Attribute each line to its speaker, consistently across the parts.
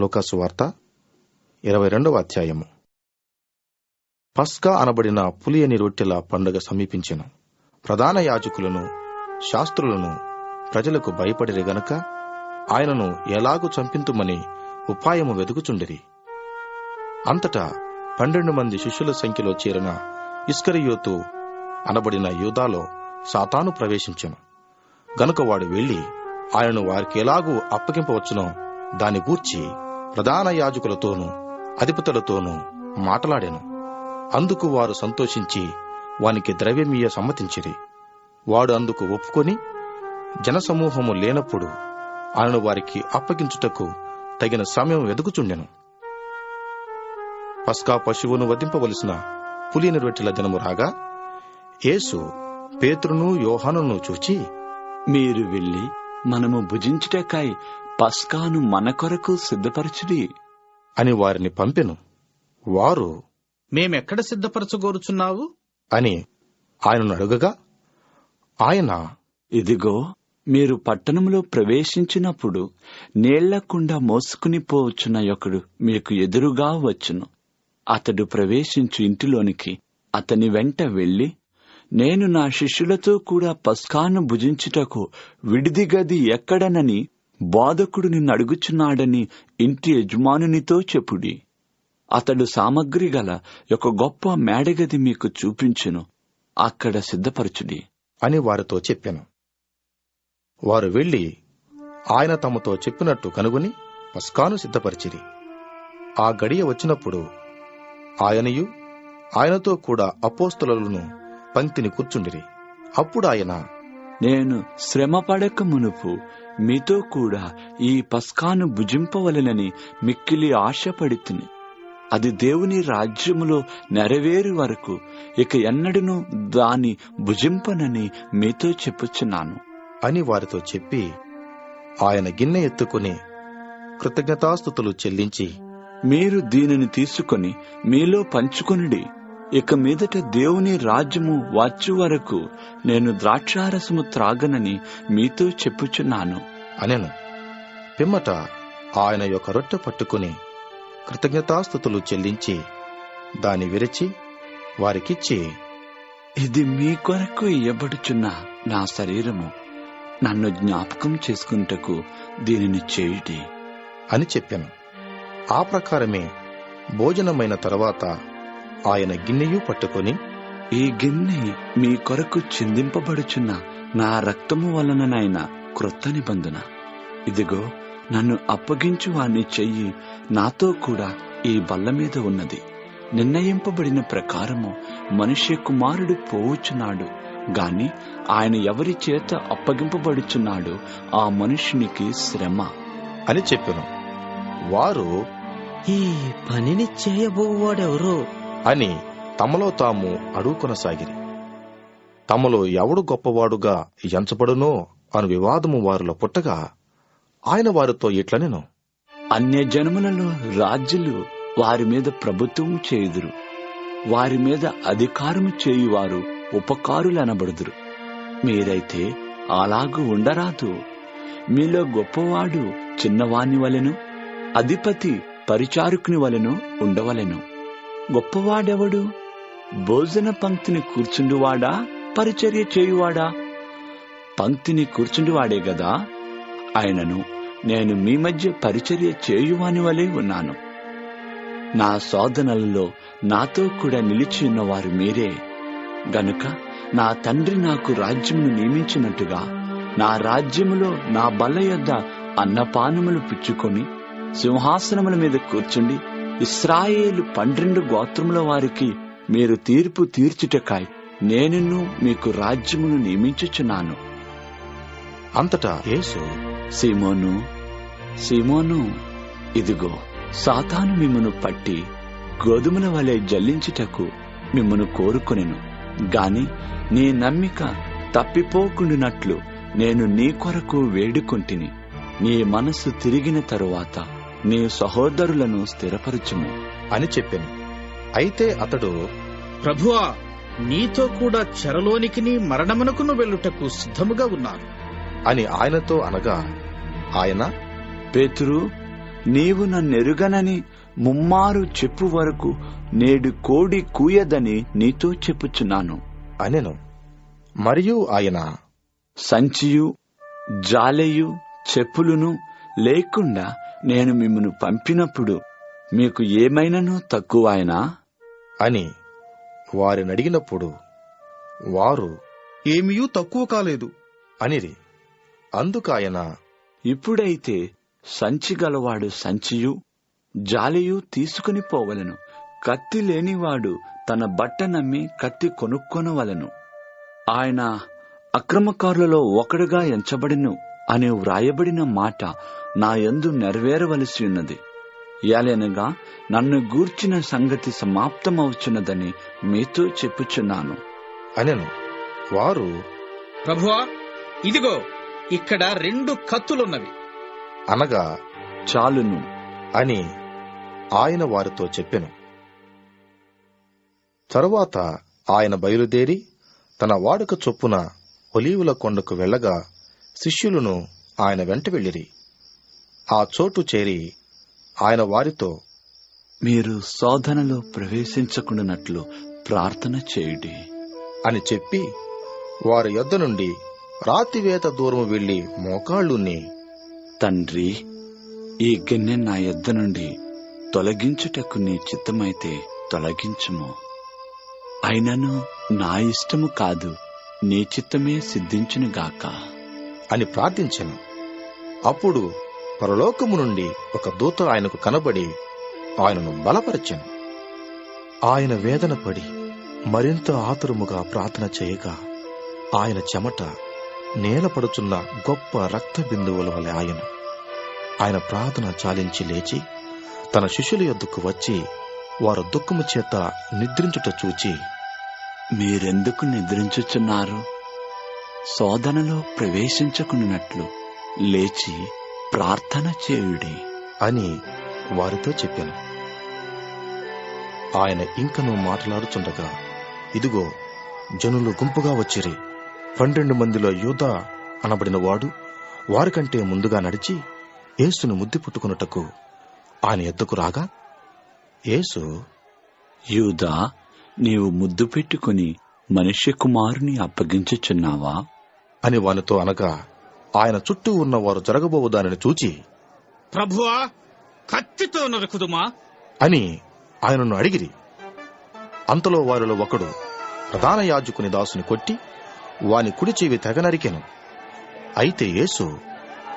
Speaker 1: లూకాసు వార్త ఇరవై రెండవ అధ్యాయము. పస్కా అనబడిన పులియని రొట్టెల పండుగ సమీపించెను. ప్రధాన యాజకులను శాస్త్రులను ప్రజలకు భయపడిరి గనక ఆయనను ఎలాగు చంపింతుమని ఉపాయము వెతుకుచుండిరి అంతటా పన్నెండు మంది శిష్యుల సంఖ్యలో చేరిన ఇస్కరియోతు అనబడిన యూదాలో సాతాను ప్రవేశించెను. గనుక వాడు వెళ్ళి ఆయనను వారికి ఎలాగూ అప్పగింపవచ్చునో దాని గూర్చి ప్రధాన యాజకులతోనూ అధిపతులతోనూ మాట్లాడాను. అందుకు వారు సంతోషించి వానికి ద్రవ్యమీయ సమ్మతించిరి. వాడు అందుకు ఒప్పుకొని జనసమూహము లేనప్పుడు ఆయనను వారికి అప్పగించుటకు తగిన సమయం వెదుకుచుండెను. పస్కా పశువును వధింపవలసిన పులిని రొట్టెల దినము రాగా యేసు పేతురును యోహానును చూచి
Speaker 2: మీరు వెళ్ళి మనము భుజించుటకై పస్కాను మన కొరకు సిద్ధపరచుడి
Speaker 1: అని వారిని పంపెను. వారు
Speaker 3: మేమెక్కడ సిద్ధపరచగోరుచున్నావు?
Speaker 1: అని ఆయనను అడుగగా ఆయన
Speaker 2: ఇదిగో మీరు పట్టణంలో ప్రవేశించినప్పుడు నీళ్ళకుండా మోసుకుని పోవచ్చున్న ఒకడు మీకు ఎదురుగా వచ్చును. అతడు ప్రవేశించు ఇంటిలోనికి అతని వెంట వెళ్ళి నేను నా శిష్యులతో కూడా పస్కాను భుజించుటకు విడిది గది ఎక్కడనని బోధకుడు నిన్ను అడుగుచున్నాడని ఇంటి యజమానునితో చెప్పుడి. అతడు సామగ్రి గల ఒక గొప్ప మేడగది మీకు చూపించును. అక్కడ సిద్ధపరచుడి.
Speaker 1: అని వారితో చెప్పాను. వారు వెళ్ళి ఆయన తమతో చెప్పినట్టు కనుగొని పస్కాను సిద్ధపరిచిరి. ఆ గడియ వచ్చినప్పుడు ఆయనయు ఆయనతో కూడా అపోస్తులను పంక్తిని కూర్చుండిరి. అప్పుడు ఆయన
Speaker 2: నేను శ్రమ పడక మునుపు మీతో కూడా ఈ పస్కాను భుజింపవలెనని మిక్కిలి ఆశపడితిని. అది దేవుని రాజ్యములో నెరవేరు వరకు ఇక ఎన్నడూను దాని భుజింపనని మీతో చెప్పుచున్నాను.
Speaker 1: అని వారితో చెప్పి ఆయన గిన్నె ఎత్తుకుని కృతజ్ఞతాస్థుతులు చెల్లించి
Speaker 2: మీరు దీనిని తీసుకొని మీలో పంచుకొనిడి. ఇక మీదట దేవుని రాజ్యము వచ్చి వరకు నేను ద్రాక్షారసము త్రాగనని మీతో చెప్పుచున్నాను.
Speaker 1: అనెను. పిమ్మట ఆయన యొక్క రొట్టె పట్టుకుని కృతజ్ఞతాస్థుతులు చెల్లించి దాని విరిచి వారికిచ్చి
Speaker 2: ఇది మీ కొరకు ఇయ్యబడుచున్న నా శరీరము. నన్ను జ్ఞాపకం చేసుకుంటకు దీనిని చేయుడి.
Speaker 1: అని చెప్పాను. ఆ ప్రకారమే భోజనమైన తర్వాత ఆయన గిన్నెయు పట్టుకొని
Speaker 2: ఈ గిన్నె మీ కొరకు చిందింపబడుచున్న నా రక్తము వలననైన క్రొత్త నిబంధన. ఇదిగో నన్ను అప్పగించు వాణ్ణి చెయ్యి. నాతో కూడా ఈ బల్ల మీద ఉన్నది. నిర్ణయింపబడిన ప్రకారము మనుష్య కుమారుడు పోవుచున్నాడు. గాని ఆయన ఎవరి చేత అప్పగింపబడుచున్నాడు ఆ మనుష్యునికి శ్రమ.
Speaker 1: అని చెప్పాను. వారు
Speaker 4: ఈ పనిని చేయబోవాడెవరో
Speaker 1: అని తమలో తాము అడుగుకొనసాగిరి. తమలో ఎవడు గొప్పవాడుగా ఎంచబడునో అను వివాదము వారిలో పుట్టగా ఆయన వారితో ఇట్లనెను.
Speaker 2: అన్య జనములలో రాజ్యులు వారి మీద ప్రభుత్వం చేయుదురు. వారి మీద అధికారము చేయువారు ఉపకారులనబడుదురు. మీరైతే అలాగూ ఉండరాదు. మీలో గొప్పవాడు చిన్నవాణ్ణి వలెను అధిపతి పరిచారకుని వలెను ఉండవలెను. గొప్పవాడెవడు? భోజన పంక్తిని కూర్చుండువాడా? పరిచర్య చేయువాడా? పంక్తిని కూర్చుండువాడే గదా? ఆయనను నేను మీ మధ్య పరిచర్య చేయువాని వలె ఉన్నాను. నా శోధనలలో నాతో కూడా నిలిచి ఉన్నవారు మీరే. గనుక నా తండ్రి నాకు రాజ్యమును నియమించినట్టుగా నా రాజ్యములో నా బల్ల యొద్ద అన్నపానములు పుచ్చుకొని సింహాసనముల మీద కూర్చుండి ఇస్రాయేలు పన్నెండు గోత్రముల వారికి మీరు తీర్పు తీర్చుటకాయ్ నేనును మీకు రాజ్యమును నియమించుచున్నాను.
Speaker 1: అంతటా యేసు
Speaker 2: సీమోను సీమోను ఇదిగో సాతాను మిమ్మను పట్టి గోధుమల వలె జల్లించుటకు మిమ్మను కోరుకొనెను. గాని నీ నమ్మిక తప్పిపోకుండునట్లు నేను నీ కొరకు వేడుకొంటిని. నీ మనస్సు తిరిగిన తరువాత నీ సహోదరులను స్థిరపరచుము.
Speaker 1: అని చెప్పాను. అయితే అతడు
Speaker 3: ప్రభువా నీతో కూడా చెరలోనికిని మరణమునకును వెళ్ళుటకు సిద్ధముగా ఉన్నాను.
Speaker 1: అని ఆయనతో అనగా ఆయన
Speaker 2: పేతురు నీవు నన్నెరుగనని ముమ్మారు చెప్పు వరకు నేడు కోడి కూయదని నీతో చెప్పుచున్నాను.
Speaker 1: అనెను. మరియు ఆయన
Speaker 2: సంచియు జాలెయు చెప్పులును లేకుండా నేను మిమ్మను పంపినప్పుడు మీకు ఏమైనను తక్కువైనా?
Speaker 1: అని వారిని అడిగినప్పుడు వారు
Speaker 3: ఏమీయూ తక్కువ కాలేదు.
Speaker 1: అనిరి అందుకాయన
Speaker 2: ఇప్పుడైతే సంచి గలవాడు సంచియు జాలియు తీసుకుని పోవలను. కత్తి లేనివాడు తన బట్ట నమ్మి కత్తి కొనుక్కొనవలెను. ఆయన అక్రమకారులలో ఒకడుగా ఎంచబడిను అనే వ్రాయబడిన మాట నా యందు నెరవేరవలసి ఉన్నది. యాలనగా నన్ను గూర్చిన సంగతి సమాప్తమవుచున్నదని మీతో చెప్పుచున్నాను.
Speaker 1: అనెను వారు
Speaker 3: ప్రభువా ఇదిగో ఇక్కడ రెండు కత్తులున్నవి.
Speaker 1: అనగా
Speaker 2: చాలును.
Speaker 1: అని ఆయన వారితో చెప్పెను. తరువాత ఆయన బయలుదేరి తన వాడుక చొప్పున ఒలీవుల కొండకు వెళ్ళగా శిష్యులను ఆయన వెంట వెళ్ళిరి. ఆ చోటు చేరి ఆయన వారితో
Speaker 2: మీరు శోధనలో ప్రవేశించకుండానట్లు ప్రార్థన చేయుడి.
Speaker 1: అని చెప్పి వారి యొద్ద నుండి రాతివేత దూరం వెళ్ళి మోకాళ్ళుని
Speaker 2: తండ్రి ఈ గిన్నె నా యొద్ద నుండి తొలగించుటకు నీ చిత్తమైతే తొలగించుము. అయినను నా ఇష్టము కాదు నీ చిత్తమే సిద్ధించునుగాక.
Speaker 1: అని ప్రార్థించెను. అప్పుడు పరలోకము నుండి ఒక దూత ఆయనకు కనబడి ఆయనను బలపరిచెను. ఆయన వేదన పడి మరింత ఆతురముగా ప్రార్థన చేయగా ఆయన చెమట నేలపడుచున్న గొప్ప రక్త బిందువుల వలె ఆయన. ఆయన ప్రార్థన చాలించి లేచి తన శిష్యుల యొద్దకు వచ్చి వారు దుఃఖము చేత నిద్రించుట చూచి
Speaker 2: మీరెందుకు నిద్రించుచున్నారు? శోధనలో ప్రవేశించకునినట్లు లేచి ప్రార్థన చేయుడి
Speaker 1: అని వారితో చెప్పాను. ఆయన ఇంకను మాట్లాడుచుండగా ఇదిగో జనులు గుంపుగా వచ్చిరి. పన్నెండు మందిలో యూద అనబడిన వాడు వారికంటే ముందుగా నడిచి యేసును ముద్దు పుట్టుకున్నటకు ఆయన ఎద్దకు రాగా యేసు
Speaker 2: యూదా నీవు ముద్దు పెట్టుకుని మనుష్య కుమారుని అప్పగించుచున్నావా?
Speaker 1: అని వానితో అనగా ఆయన చుట్టూ ఉన్న వారు జరగబోవు దానిని చూచి
Speaker 3: ప్రభువా కత్తితో నరుకుదుమా?
Speaker 1: అని ఆయనను అడిగిరి. అంతలో వారిలో ఒకడు ప్రధాన యాజకుని దాసుని కొట్టి వాని కుడి చెవి తెగ నరికెను. అయితే యేసు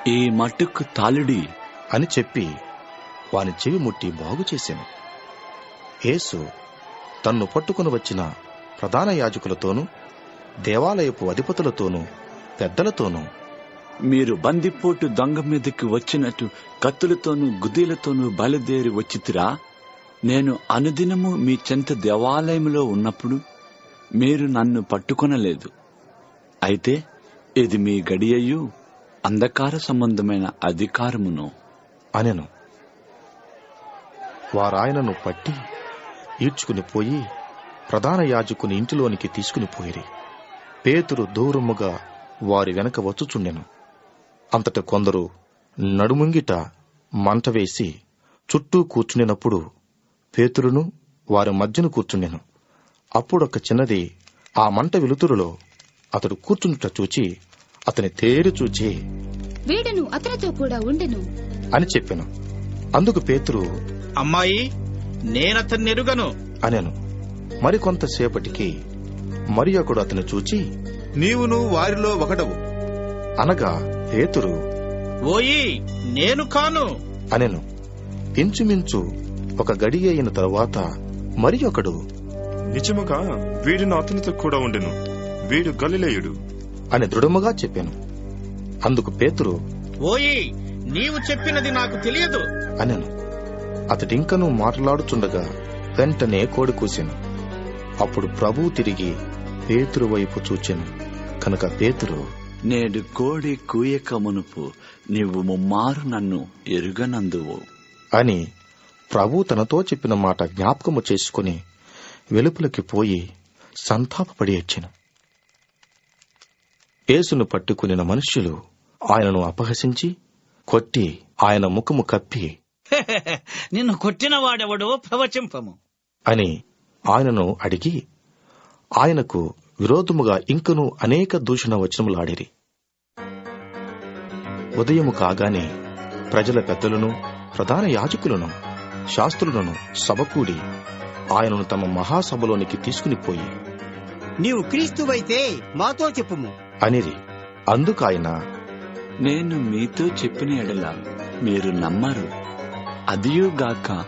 Speaker 2: ఈ మట్టుకు తాలుడి
Speaker 1: అని చెప్పి వాని చెవి ముట్టి బాగు చేశాను యేసు తన్ను పట్టుకుని వచ్చిన ప్రధాన యాజకులతోనూ దేవాలయపు అధిపతులతోనూ పెద్దలతోనూ
Speaker 2: మీరు బందిపోటు దొంగ మీదకి వచ్చినట్టు కత్తులతోనూ గుదీలతోనూ బయలుదేరి వచ్చితిరా? నేను అనుదినము మీ చెంత దేవాలయంలో ఉన్నప్పుడు మీరు నన్ను పట్టుకొనలేదు. అయితే ఇది మీ గడియయు అంధకార సంబంధమైన అధికారమును.
Speaker 1: అనెను. వారాయనను పట్టి ఈడ్చుకుని పోయి ప్రధాన యాజకుని ఇంటిలోనికి తీసుకుని పోయిరి. పేతురు దూరముగా వారి వెనక వచ్చుచుండెను. అంతట కొందరు నడుముంగిట మంట వేసి చుట్టూ కూర్చుండినప్పుడు పేతురును వారి మధ్యన కూర్చుండెను. అప్పుడొక చిన్నది ఆ మంట వెలుతురులో అతడు కూర్చుండుట చూచి అతని తేరి చూచి
Speaker 5: వీడును అతనితో కూడా ఉండెను.
Speaker 1: అని చెప్పెను. అందుకు పేతురు
Speaker 3: అమ్మాయి నేనతన్ని ఎరుగను
Speaker 1: అనెను. మరికొంతసేపటికి మరి ఒకడు అతను చూచి
Speaker 6: నీవును వారిలో ఒకడవు.
Speaker 1: అనగా పేతురు.
Speaker 3: ఓయి నేను కాను.
Speaker 1: అనెను. ఇంచుమించు ఒక గడి అయిన తరువాత మరి ఒకడు.
Speaker 6: నిజముగా వీడును అతనితో కూడా ఉండెను. వీడు గలిలేయుడు.
Speaker 1: అని దృఢముగా చెప్పాను. అందుకు పేతురు
Speaker 3: ఓయి నీవు చెప్పినది నాకు తెలియదు.
Speaker 1: అనెను. అతడింకను మాట్లాడుచుండగా వెంటనే కోడి కూసెను. అప్పుడు ప్రభువు తిరిగి పేతురు వైపు చూచెను. కనుక పేతురు
Speaker 2: నేడు కోడి కూయక మునుపు నీవు ముమ్మారు నన్ను ఎరుగనందువు.
Speaker 1: అని ప్రభు తనతో చెప్పిన మాట జ్ఞాపకము చేసుకుని వెలుపలికి పోయి సంతాపపడి ఏడ్చెను యేసును పట్టుకునిన మనుష్యులు ఆయనను అపహసించి కొట్టి ఆయన ముఖము కప్పి
Speaker 7: నిన్ను కొట్టిన వాడెవడో ప్రవచింపము.
Speaker 1: అని ఆయనను అడిగి ఆయనకు విరోధముగా ఇంకను అనేక దూషణ వచనములాడిరి. ఉదయము కాగానే ప్రజల పెద్దలను ప్రధాన యాజకులను శాస్త్రులను సభకూడి ఆయనను తమ మహాసభలోనికి తీసుకుని పోయి
Speaker 8: నీవు క్రీస్తువైతే మాతో చెప్పుము.
Speaker 1: అనిరి. అందుకాయన
Speaker 2: నేను మీతో చెప్పిన ఎడల మీరు నమ్మరు. అదియుగాక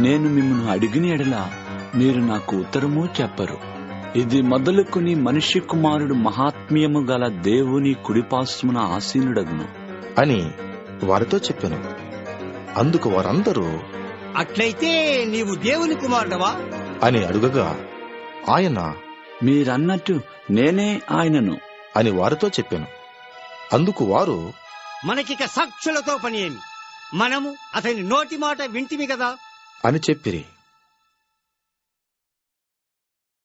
Speaker 2: నేను మిమ్మల్ని అడిగిన ఎడల మీరు నాకు ఉత్తరము చెప్పరు. ఇది మొదలుకొని మనుష్య కుమారుడు మహాత్మ్యము గల దేవుని కుడిపార్శ్వమున ఆసీనుడగును.
Speaker 1: అని వారితో చెప్పెను. అందుకు వారందరూ
Speaker 8: అట్లయితే నీవు దేవుని కుమారుడవా?
Speaker 1: అని అడుగగా ఆయన
Speaker 2: మీరన్నట్టు నేనే ఆయనను.
Speaker 1: అని వారితో చెప్పెను. అందుకు వారు
Speaker 8: మనకిక సాక్షులతో పని ఏమి మనము అతని నోటి మాట వింటిమి కదా
Speaker 1: అని చెప్పిరి.